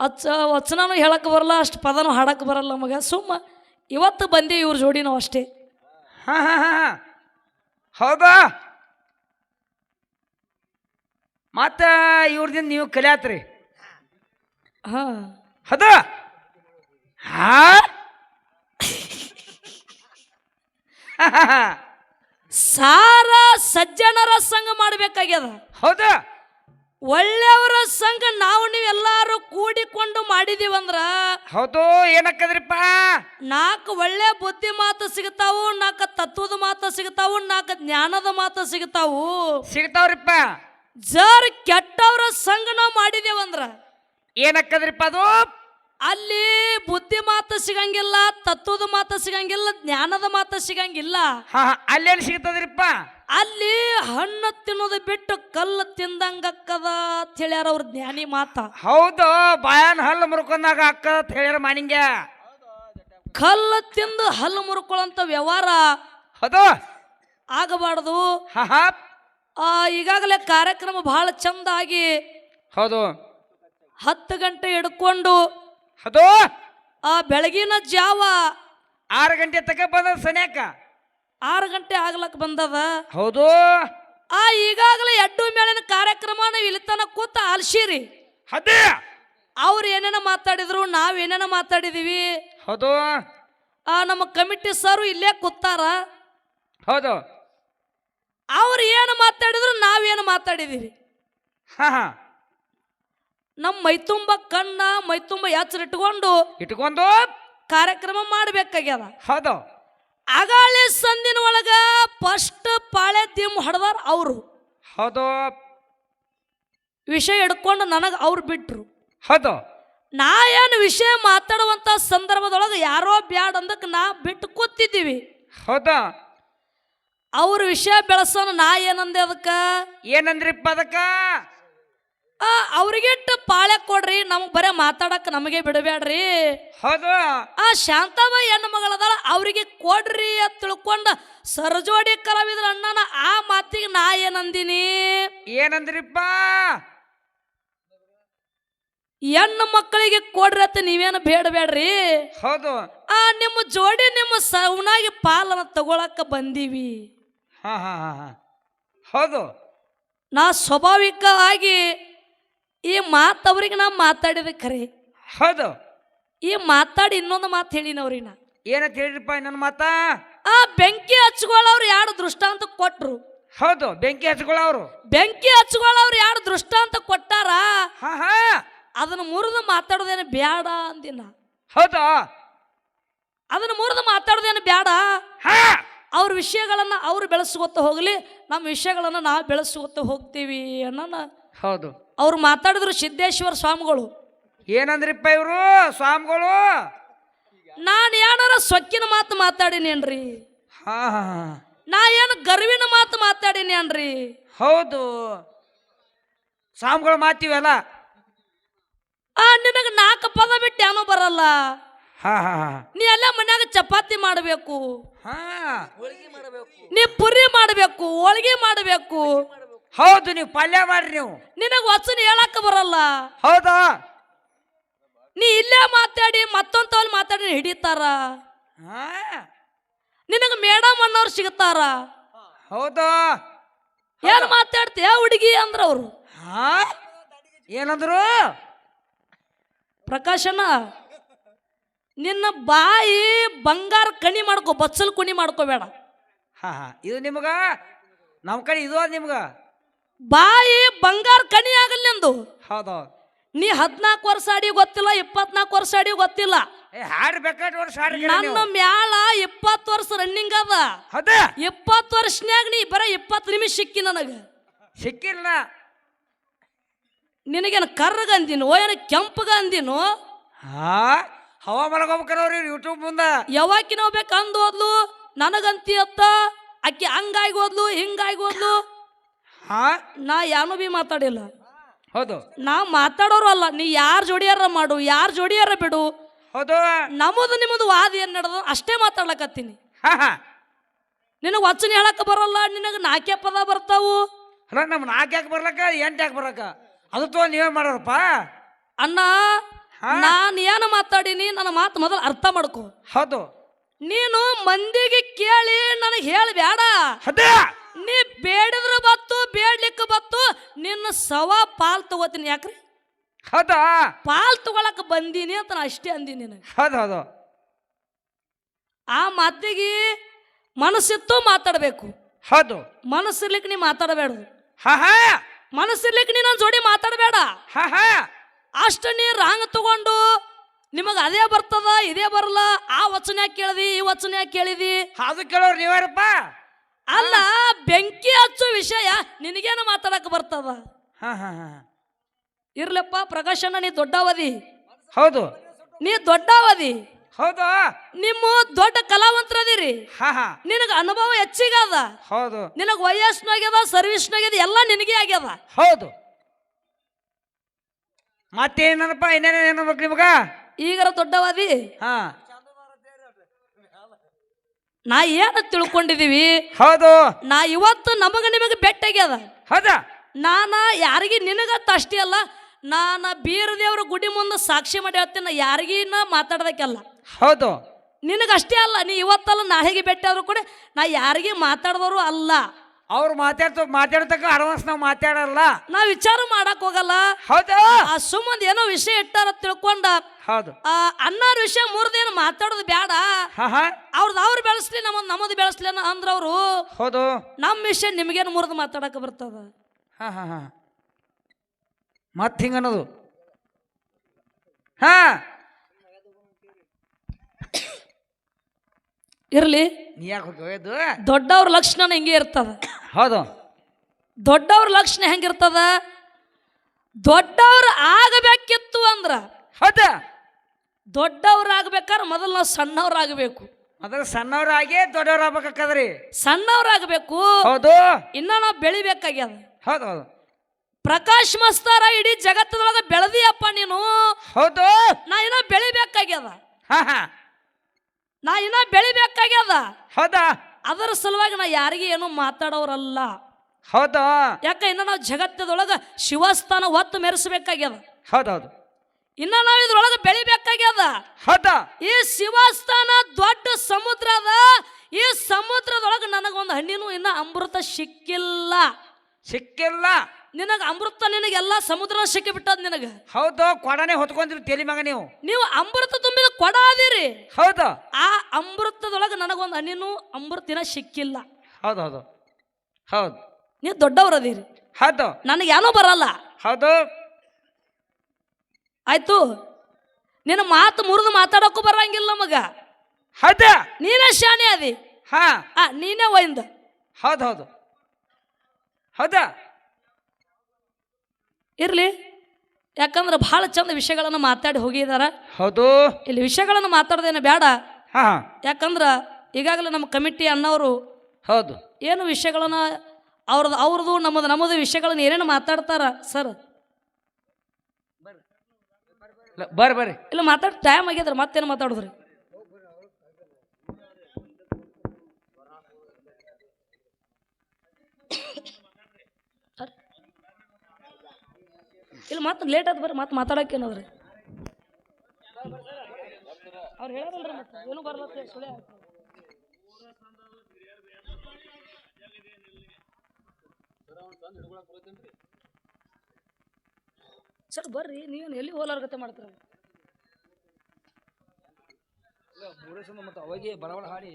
ಅಚ್ಚ ವಚನನೂ ಹೇಳಕ್ಕೆ ಬರಲ್ಲ ಅಷ್ಟು ಪದನೂ ಹಾಡಕ್ಕೆ ಬರಲ್ಲ ನಮಗೆ ಸುಮ್ಮ ಇವತ್ತು ಬಂದೆ ಇವ್ರ ಜೋಡಿ ನಾವು ಅಷ್ಟೇ. ಹಾಂ ಹಾಂ. ಹೌದಾ? ಮತ್ತೆ ಇವ್ರದಿಂದ ನೀವು ಕಲಿಯಾತ್ರಿ? ಹಾಂ. ಹೌದಾ? ಹಾ. ಸಾರ ಸಜ್ಜನರ ಸಂಘ ಮಾಡಬೇಕಾಗ್ಯದ. ಹೌದು? ಒಳ್ಳೆಯವರ ಸಂಘ ನಾವು ನೀವೆಲ್ಲರೂ ಕೂಡಿಕೊಂಡು ಮಾಡಿದೀವಂದ್ರ ಹೌದು ಏನಕ್ಕದ್ರಿಪ್ಪ? ನಾಲ್ಕು ಒಳ್ಳೆ ಬುದ್ಧಿ ಮಾತು ಸಿಗ್ತಾವು ನಾಲ್ಕು ತತ್ವದ ಮಾತು ಸಿಗತಾವು ನಾಲ್ಕು ಜ್ಞಾನದ ಮಾತು ಸಿಗತಾವು. ಸಿಗ್ತಾವ್ರಿಪ್ಪ. ಜರ್ ಕೆಟ್ಟವರ ಸಂಘ ನಾವು ಮಾಡಿದೇವಂದ್ರ. ಏನಕ್ಕದ್ರಿಪ್ಪ ಅದು? ಅಲ್ಲಿ ಬುದ್ಧಿ ಮಾತು ಸಿಗಂಗಿಲ್ಲ ತತ್ವದ ಮಾತು ಸಿಗಂಗಿಲ್ಲ ಜ್ಞಾನದ ಮಾತು ಸಿಗಂಗಿಲ್ಲ. ಹಾ ಅಲ್ಲೇನು ಸಿಗ್ತದ್ರಿಪ್ಪ? ಅಲ್ಲಿ ಹಣ್ಣು ತಿನ್ನೋದು ಬಿಟ್ಟು ಕಲ್ಲು ತಿಂದಂಗಕ್ಕದ ಅಂತ ಹೇಳ್ಯಾರ ಅವ್ರ ಜ್ಞಾನಿ ಮಾತ. ಹೌದು ಬಾಯನ್ ಹಲ್ಲು ಮುರ್ಕೊಂಡಾಗ ಅಕ್ಕ ಅಂತ ಹೇಳ್ಯಾರ ಮಾನಿಂಗ ಕಲ್ಲು ತಿಂದು ಹಲ್ಲು ಮುರ್ಕೊಳ್ಳೋಂಥ ವ್ಯವಹಾರ ಹೌದು. ಆಗಬಾರ್ದು. ಹಾ ಹಾ. ಆ, ಈಗಾಗಲೇ ಕಾರ್ಯಕ್ರಮ ಬಹಳ ಚಂದ ಆಗಿ ಹೌದು. ಹತ್ತು ಗಂಟೆ ಹಿಡ್ಕೊಂಡು ಹೌದು? ಆ ಬೆಳಗಿನ ಜಾವ ಆರು ಗಂಟೆ ತಕ ಬಂದ ಸನ್ಯಾಕ? ಆರು ಗಂಟೆ ಆಗ್ಲಕ್ ಬಂದದ. ಹೌದು? ಆ ಈಗಾಗಲೇ ಎಡ್ಡು ಮೇಳಿನ ಕಾರ್ಯಕ್ರಮ ನಾವು ಇಲ್ಲಿ ತನಕ ಕೂತ ಆಲ್ಸಿರಿ ಅದೇ ಅವ್ರು ಏನೇನ ಮಾತಾಡಿದ್ರು ನಾವ್ ಏನೇನ ಮಾತಾಡಿದೀವಿ. ಹೌದು? ಆ ನಮ್ಮ ಕಮಿಟಿ ಸರ್ ಇಲ್ಲೇ ಕೂತಾರ. ಹೌದು. ಅವ್ರು ಏನು ಮಾತಾಡಿದ್ರು ನಾವೇನು ಮಾತಾಡಿದೀವಿ. ಹಾ ಹಾ. ನಮ್ಮ ಮೈತುಂಬ ಕಣ್ಣ ಮೈತುಂಬ ಎಚ್ಚರ ಇಟ್ಕೊಂಡು ಇಟ್ಕೊಂಡು ಕಾರ್ಯಕ್ರಮ ಮಾಡ್ಬೇಕಾಗ್ಯದ. ಹೌದು. ಅಗಾಳೆ ಸಂದಿನ ಒಳಗ ಫಸ್ಟ್ ಪಾಳೆ ತಿಮ್ಮ ಹೊಡೆದಾರ ಅವರು. ಹೌದು. ವಿಷಯ ಹಿಡ್ಕೊಂಡು ನನಗೆ ಅವ್ರು ಬಿಟ್ರು. ಹೌದು. ನಾ ಏನು ವಿಷಯ ಮಾತಾಡುವಂತ ಸಂದರ್ಭದೊಳಗೆ ಯಾರೋ ಬ್ಯಾಡ್ ಅಂದಕ್ಕೆ ನಾ ಬಿಟ್ಟು ಕೂತಿದ್ದೀವಿ. ಹೌದು. ಅವ್ರ ವಿಷಯ ಬೆಳೆಸೋಣ ನಾ ಏನಂದೆ ಅದಕ್ಕೆ? ಏನಂದ್ರಿಪ್ಪ ಅದಕ್ಕ? ಅವ್ರಿಗಿಟ್ಟು ಪಾಳೆ ಕೊಡ್ರಿ ನಮಗೆ ಬರೇ ಮಾತಾಡಕ್ ನಮಗೆ ಬಿಡಬೇಡ್ರಿ ಹೌದು. ಆ ಶಾಂತಾಬಾಯಿ ಹೆಣ್ಣು ಮಗಳದಾಳ ಅವರಿಗೆ ಕೊಡ್ರಿ ಅಂತ ತಿಳ್ಕೊಂಡ ಸರ್ಜೋಡಿ ಕಲಾವಿದ್ರ ಅಣ್ಣನ ಆ ಮಾತಿಗೆ ನಾ ಏನಂದಿನಿ? ಏನಂದ್ರಿಪ್ಪ? ಹೆಣ್ಣು ಮಕ್ಕಳಿಗೆ ಕೊಡ್ರಿ ಅಂತ ನೀವೇನು ಬೇಡಬೇಡ್ರಿ ಹೌದು. ಆ ನಿಮ್ಮ ಜೋಡಿ ನಿಮ್ಮ ಸೌನಾಗಿ ಪಾಲನ ತಗೊಳಕ ಬಂದೀವಿ. ಹಾ ಹಾ ಹಾ ಹೌದು. ನಾ ಸ್ವಾಭಾವಿಕ ಆಗಿ ಈ ಮಾತು ಅವ್ರಿಗೆ ನಾ ಮಾತಾಡಿದ ಖರೆ ಹೌದು. ಈ ಮಾತಾಡಿ ಇನ್ನೊಂದು ಮಾತು ಹೇಳಿನವ್ರಿಗೆ ನಾ. ಏನಂತ ಹೇಳಿರಿಪ್ಪ ನನ್ನ ಮಾತಾ? ಆ ಬೆಂಕಿ ಹಚ್ಕೊಳ್ಳೋರು ಯಾರು ದೃಷ್ಟಾಂತ ಕೊಟ್ರು? ಹೌದು ಬೆಂಕಿ ಹಚ್ಕೊಳ್ಳೋರು. ಬೆಂಕಿ ಹಚ್ಕೊಳ್ಳೋರು ಯಾರು ದೃಷ್ಟಾಂತ ಕೊಟ್ಟಾರ? ಹಾ ಹಾ. ಅದನ್ನ ಮುರಿದು ಮಾತಾಡೋದೇನು ಬ್ಯಾಡ ಅಂದಿನ. ಹೌದಾ. ಅದನ್ನ ಮುರಿದು ಮಾತಾಡೋದೇನು ಬ್ಯಾಡ? ಹಾ. ಅವ್ರ ವಿಷಯಗಳನ್ನ ಅವ್ರು ಬೆಳೆಸ್ಕೊತ ಹೋಗ್ಲಿ ನಮ್ಮ ವಿಷಯಗಳನ್ನ ನಾವು ಬೆಳೆಸ್ಕೊತ ಹೋಗ್ತೀವಿ ಅನ್ನೋಣ ಹೌದು. ಅವ್ರು ಮಾತಾಡಿದ್ರು ಸಿದ್ದೇಶ್ವರ ಸ್ವಾಮಿಗಳು. ಏನಂದ್ರಿಪ್ಪ ಇವರು ಸ್ವಾಮಿಗಳು? ನಾನು ಏನಾರ ಸೊಕ್ಕಿನ ಮಾತು ಮಾತಾಡಿನೇನ್ರಿ? ಹಾ. ನಾ ಏನು ಗರ್ವಿನ ಮಾತು ಮಾತಾಡಿನೇನ್ರಿ? ಹೌದು. ಸ್ವಾಮಿಗಳು ಮಾತೀವಲ್ಲ ಆ ನಿನಗೆ ನಾಲ್ಕು ಪದ ಬಿಟ್ಟು ಏನೋ ಬರಲ್ಲ. ಹಾ ಹಾ ಹಾ. ನೀ ಎಲ್ಲ ಮನ್ಯಾಗ ಚಪಾತಿ ಮಾಡಬೇಕು. ಹಾ. ನೀ ಪುರಿ ಮಾಡಬೇಕು ಹೋಳಿಗೆ ಮಾಡಬೇಕು. ಹೌದು ನೀವು ಪಲ್ಯ ಮಾಡ್ರಿ ನೀವು. ನಿನಗೆ ವಚನ ಹೇಳಕ್ಕ ಬರಲ್ಲ. ಹೌದಾ? ನೀ ಇಲ್ಲೇ ಮಾತಾಡಿ ಮತ್ತೊಂದು ತೋಲ್ ಮಾತಾಡಿ ಹಿಡಿತಾರ. ಹಾ. ನಿನಗೆ ಮೇಡಮ್ ಅನ್ನೋರು ಸಿಗ್ತಾರ. ಹೌದಾ? ಏನ್ ಮಾತಾಡ್ತೀಯ? ಹುಡುಗಿ ಅಂದ್ರ ಅವ್ರು. ಹಾ? ಏನಂದ್ರು? ಪ್ರಕಾಶನ ನಿನ್ನ ಬಾಯಿ ಬಂಗಾರ ಕಣಿ ಮಾಡ್ಕೋ ಬಚ್ಚಲ್ ಕುಣಿ ಮಾಡ್ಕೋಬೇಡ. ಹಾ ಹಾ. ಇದು ನಿಮ್ಗ? ನಮ್ಮ ಕಡೆ ಇದು ಅದ ನಿಮ್ಗ? ಬಾಯಿ ಬಂಗಾರ ಕಣಿ ಆಗಲ್ಲ ನಿಂದು. ಹೌದು. ನೀ ಹದಿನಾಲ್ಕು ವರ್ಷ ಆಡಿ ಗೊತ್ತಿಲ್ಲ ಇಪ್ಪತ್ನಾಲ್ಕು ವರ್ಷ ಆಡಿ ಗೊತ್ತಿಲ್ಲ. ಬೇಕಾಟ್ ವರ್ಷ ನನ್ನ ಮ್ಯಾಲ ಇಪ್ಪತ್ತು ವರ್ಷ ರನ್ನಿಂಗ್ ಅದ. ಹೌದ. ಇಪ್ಪತ್ತು ವರ್ಷನ್ಯಾಗ ನೀ ಬರೀ ಇಪ್ಪತ್ತು ನಿಮಿಷ ಸಿಕ್ಕಿ ನನಗೆ. ಸಿಕ್ಕಿಲ್ಲ. ನಿನಗೇನು ಕರ್ರಗಂದಿನೋ ಅಂದಿನು ಏನ ಕೆಂಪಗ ಅಂದಿನು? ಹಾ ಹವಾ ಮಲಗೋಬೇಕವ್ರಿ ಯೂಟ್ಯೂಬ್ ಮುಂದ. ಯಾವಾಕಿ ಹೋಗ್ಬೇಕು ಬೇಕು ಅಂದು ಹೋದ್ಲು ನನಗಂತಿ ಅತ್ತ ಅಕ್ಕಿ ಹಂಗಾಗಿ ಹೋದ್ಲು ಹಿಂಗಾಗಿ ಹೋದ್ಲು. ಹಾ? ನಾ ಯಾನು ಬಿ ಮಾತಾಡಿಲ್ಲ. ಹೌದು. ನಾ ಮಾತಾಡೋರು ಅಲ್ಲ ನೀ ಯಾರ ಜೋಡಿಯಾರ ಮಾಡು ಯಾರ ಜೋಡಿಯಾರ ಬಿಡು. ಹೌದು. ನಮ್ಮದು ನಿಮ್ಮದು ವಾದ ಏನು ನಡೆದ ಅಷ್ಟೇ ಮಾತಾಡ್ಲಕತ್ತೀನಿ. ಹಾ ಹಾ. ನಿನಗೆ ವಚನ ಹೇಳಕ್ಕೆ ಬರಲ್ಲ ನಿನಗೆ ನಾಲ್ಕೇ ಪದ ಬರ್ತಾವು. ಅಲ್ಲ ನಮ್ಮ ನಾಲ್ಕು ಯಾಕೆ ಬರ್ಲಕ್ಕ ಎಂಟು ಯಾಕೆ ಬರ್ಲಕ್ಕ? ಅದು ತೋ ನೀವೇ ಮಾಡೋರಪ್ಪ. ಅಣ್ಣ. ನಾನು ಏನು ಮಾತಾಡೀನಿ ನನ್ನ ಮಾತು ಮೊದಲು ಅರ್ಥ ಮಾಡ್ಕೊ. ಹೌದು. ನೀನು ಮಂದಿಗೆ ಕೇಳಿ ನನಗೆ ಹೇಳಬೇಡ. ಅದೇ ನೀ ಬತ್ತು ಬತ್ತು ನಿನ್ನ ಸವ ಪಾಲ್ ತಗೋತೀನಿ. ಯಾಕ್ರಿ? ಹೌದಾ? ಪಾಲ್ ತಗೊಳಕ್ ಬಂದೀನಿ ಅಂತ ನಾ ಅಷ್ಟೇ ಅಂದೀನಿ ನಿನಗೆ. ಹೌದು ಹೌದು. ಆ ಮಾತಿಗೆ ಮನಸ್ಸಿತ್ತು ಮಾತಾಡಬೇಕು. ಹೌದು. ಮನಸ್ಸಿರ್ಲಿಕ್ಕೆ ನೀ ಮಾತಾಡಬೇಡ ಹಾ ಹಾ. ಮನಸ್ಸಿರ್ಲಿಕ್ಕೆ ನೀ ನನ್ನ ಜೋಡಿ ಮಾತಾಡಬೇಡ. ಹಾ ಹಾ. ಅಷ್ಟು ನೀ ರಾಂಗ್ ತಗೊಂಡು ನಿಮಗೆ ಅದೇ ಬರ್ತದ ಇದೇ ಬರಲ್ಲ ಆ ವಚನ ಕೇಳಿದಿ ಈ ವಚನ ಕೇಳಿದಿ. ಅದು ಕೇಳೋರು ನೀವ್ಯಾರಪ್ಪ ಅಲ್ಲ ಬೆಂಕಿ ಹಚ್ಚೋ ವಿಷಯ ನಿನಗೇನು ಮಾತಾಡಕ್ ಬರ್ತದ? ಹಾ ಹಾ ಹಾ. ಇರ್ಲಪ್ಪ ಪ್ರಕಾಶಣ್ಣ ನೀ ದೊಡ್ಡವದಿ ಹೌದು. ನೀ ದೊಡ್ಡವದಿ ಹೌದು? ನಿಮ್ಮ ದೊಡ್ಡ ಕಲಾವಂತರದಿರಿ. ಹಾ ಹಾ. ನಿನಗೆ ಅನುಭವ ಹೆಚ್ಚಿಗದ ಹೌದು. ನಿನಗೆ ವಯಸ್ಸಿನಾಗ್ಯದ ಸರ್ವಿಸ್ನಾಗ್ಯದ ಎಲ್ಲ ನಿನಗೆ ಆಗ್ಯದ. ಹೌದು. ಮತ್ತೇನಪ್ಪ ಇನ್ನೇನು ಏನ್ಬೇಕು ನಿಮಗ? ಈಗರ ದೊಡ್ಡವಾದಿ ಹಾ. ನಾ ಏನು ತಿಳ್ಕೊಂಡಿದೀವಿ? ಹೌದು. ನಾ ಇವತ್ತು ನಮಗ ನಿಮಗೆ ಬೆಟ್ಟಾಗ್ಯದ. ಹೌದಾ. ನಾನ ಯಾರಿಗೆ ನಿನಗತ್ತ ಅಷ್ಟೇ ಅಲ್ಲ ನಾನ ಬೀರದೇವ್ರ ಗುಡಿ ಮುಂದೆ ಸಾಕ್ಷಿ ಮಾಡಿ ಹೇಳ್ತೀನಿ ನಾ ಯಾರಿಗಿನ ಮಾತಾಡ್ದಕ್ಕೆಲ್ಲ. ಹೌದು. ನಿನಗಷ್ಟೇ ಅಲ್ಲ ನೀ ಇವತ್ತಲ್ಲ ನಾಳೆಗೆ ಭೇಟಿ ಆದ್ರೂ ಕೂಡ ನಾ ಯಾರಿಗೆ ಮಾತಾಡಿದವರು ಅಲ್ಲ. ಅವ್ರು ಮಾತಾಡ್ತ ಮಾತಾಡ್ತಕ್ಕ ಅಡ್ವಾನ್ಸ್ ನಾವು ಮಾತಾಡಲ್ಲ. ನಾವು ವಿಚಾರ ಮಾಡಕ್ ಹೋಗಲ್ಲ. ಹೌದಾ. ಆ ಸುಮ್ಮಂದ್ ಏನೋ ವಿಷಯ ಇಟ್ಟಾರ ತಿಳ್ಕೊಂಡ. ಹೌದು. ಆ ಅನ್ನಾರ ವಿಷಯ ಮೂರ್ದೇನು ಮಾತಾಡೋದು ಬೇಡ ಅವ್ರದ್ದು ಅವ್ರು ಬೆಳೆಸ್ಲಿ ನಮ್ಮದು ನಮ್ಮದು ಬೆಳೆಸ್ಲಿ ಅಂದ್ರ ಅವರು ಹೌದು. ನಮ್ಮ ವಿಷಯ ನಿಮ್ಗೇನು ಮುರಿದು ಮಾತಾಡಕ್ಕೆ ಬರ್ತದ? ಹಾ ಹಾ ಹಿಂಗ ಅನ್ನೋದು ಹಾ. ಇರ್ಲಿ. ನೀ ಯಾಕೆ ಹೋಗ್ಯದು ದೊಡ್ಡವ್ರ ಲಕ್ಷಣ ಹಿಂಗೆ ಇರ್ತದ. ಹೌದು. ದೊಡ್ಡವ್ರ ಲಕ್ಷಣ ಹೆಂಗಿರ್ತದ ದೊಡ್ಡವ್ರ ಆಗಬೇಕಿತ್ತು ಅಂದ್ರ ಹೌದ. ದೊಡ್ಡವ್ರು ಆಗ್ಬೇಕಾದ್ರೆ ಮೊದಲು ನಾವು ಸಣ್ಣವ್ರಾಗಬೇಕು ಮೊದಲು ಸಣ್ಣವ್ರಾಗಿ ದೊಡ್ಡವ್ರು ಸಣ್ಣವರಾಗಬೇಕು ಸಣ್ಣವ್ರಾಗಬೇಕು ಹೌದು. ಇನ್ನ ನಾವು ಬೆಳಿಬೇಕಾಗ್ಯದ. ಹೌದು ಹೌದು. ಪ್ರಕಾಶ್ ಮಸ್ತಾರ ಇಡೀ ಜಗತ್ತದೊಳಗೆ ಬೆಳೆದಿಯಪ್ಪ ನೀನು. ಹೌದು. ನಾ ಇನ್ನ ಬೆಳಿಬೇಕಾಗ್ಯದ. ಹಾ ಹಾ. ನಾ ಇನ್ನ ಬೆಳಿಬೇಕಾಗ್ಯದ. ಹೌದಾ? ಅದರ ಸಲುವಾಗಿ ನಾ ಯಾರಿಗೆ ಏನು ಮಾತಾಡೋರಲ್ಲ. ಹೌದಾ? ಯಾಕ ಇನ್ನ ನಾವು ಜಗತ್ತದೊಳಗೆ ಶಿವಸ್ಥಾನ ಒತ್ತು ಮೆರೆಸಬೇಕಾಗ್ಯದ. ಹೌದೌದು. ಇನ್ನ ನಾವು ಇದ್ರೊಳಗೆ ಬೆಳಿಬೇಕಾಗ್ಯದ. ಹೌದಾ? ಈ ಶಿವಸ್ಥಾನ ದೊಡ್ಡ ಸಮುದ್ರ ಅದ. ಈ ಸಮುದ್ರದೊಳಗೆ ನನಗೊಂದು ಹಣ್ಣಿನೂ ಇನ್ನ ಅಮೃತ ಸಿಕ್ಕಿಲ್ಲ. ಸಿಕ್ಕಿಲ್ಲ? ನಿನಗ ಅಮೃತ ನಿನಗೆ ಎಲ್ಲ ಸಮುದ್ರ ಸಿಕ್ಕಿ ಬಿಟ್ಟದ ನಿನಗ. ಹೌದು ಕೊಡನೆ ಹೊತ್ಕೊಂಡಿರಿ ತೇಲಿ ಮಗ ನೀವು. ನೀವು ಅಮೃತ ತುಂಬಿದ ಕೊಡ ಅದಿರಿ ಹೌದು. ಆ ಅಮೃತದೊಳಗೆ ನನಗೊಂದು ಅನಿನು ಅಮೃತಿನ ಸಿಕ್ಕಿಲ್ಲ. ಹೌದು ಹೌದು. ಹೌದು. ನೀವು ದೊಡ್ಡವ್ರದಿರಿ ಹೌದು. ನನಗೆ ಏನೋ ಬರಲ್ಲ. ಹೌದು. ಆಯ್ತು. ನಿನ್ನ ಮಾತು ಮುರಿದು ಮಾತಾಡಕ್ಕೂ ಬರಂಗಿಲ್ಲ ನಮಗ. ಹೌದಾ. ನೀನೇ ಶಾನೆ ಅದಿ. ಹಾ. ನೀನೇ ಒಯ್ದ ಹೌದು ಹೌದು. ಹೌದಾ. ಇರ್ಲಿ. ಯಾಕಂದ್ರೆ ಭಾಳ ಚಂದ ವಿಷಯಗಳನ್ನು ಮಾತಾಡಿ ಹೋಗಿದಾರ. ಹೌದು. ಇಲ್ಲಿ ವಿಷಯಗಳನ್ನು ಮಾತಾಡೋದೇನು ಬೇಡ. ಹಾ ಯಾಕಂದ್ರೆ ಈಗಾಗಲೇ ನಮ್ಮ ಕಮಿಟಿ ಅನ್ನೋರು ಹೌದು. ಏನು ವಿಷಯಗಳನ್ನು ಅವ್ರದ್ದು ಅವ್ರದ್ದು ನಮ್ಮದು ನಮ್ಮದು ವಿಷಯಗಳನ್ನು ಏನೇನು ಮಾತಾಡ್ತಾರ? ಸರ್. ಬರ್ರಿ ಬರ್ರಿ ಇಲ್ಲ ಮಾತಾಡಿ ಟೈಮ್ ಆಗ್ಯದ್ರ ಮತ್ತೇನು ಮಾತಾಡಿದ್ರಿ? ಇಲ್ಲ, ಮತ್ತೆ ಲೇಟ್ ಆದ ಬರ್ರಿ, ಮತ್ತೆ ಮಾತಾಡಕ್ಕೆ ಏನದ್ರಿ? ಅವ್ರು ಹೇಳೋದಲ್ರಿ ಏನು ಬರಲ್ಲ ಸುಳ್ಳೆ ಸರ್, ಬರ್ರಿ, ನೀವೇನು ಎಲ್ಲಿ ಹೋಲಾರ್ಗತೆ ಮಾಡ್ತೀರ? ಮತ್ತು ಅವಾಗೆ ಬರವಳ ಹಾಡಿ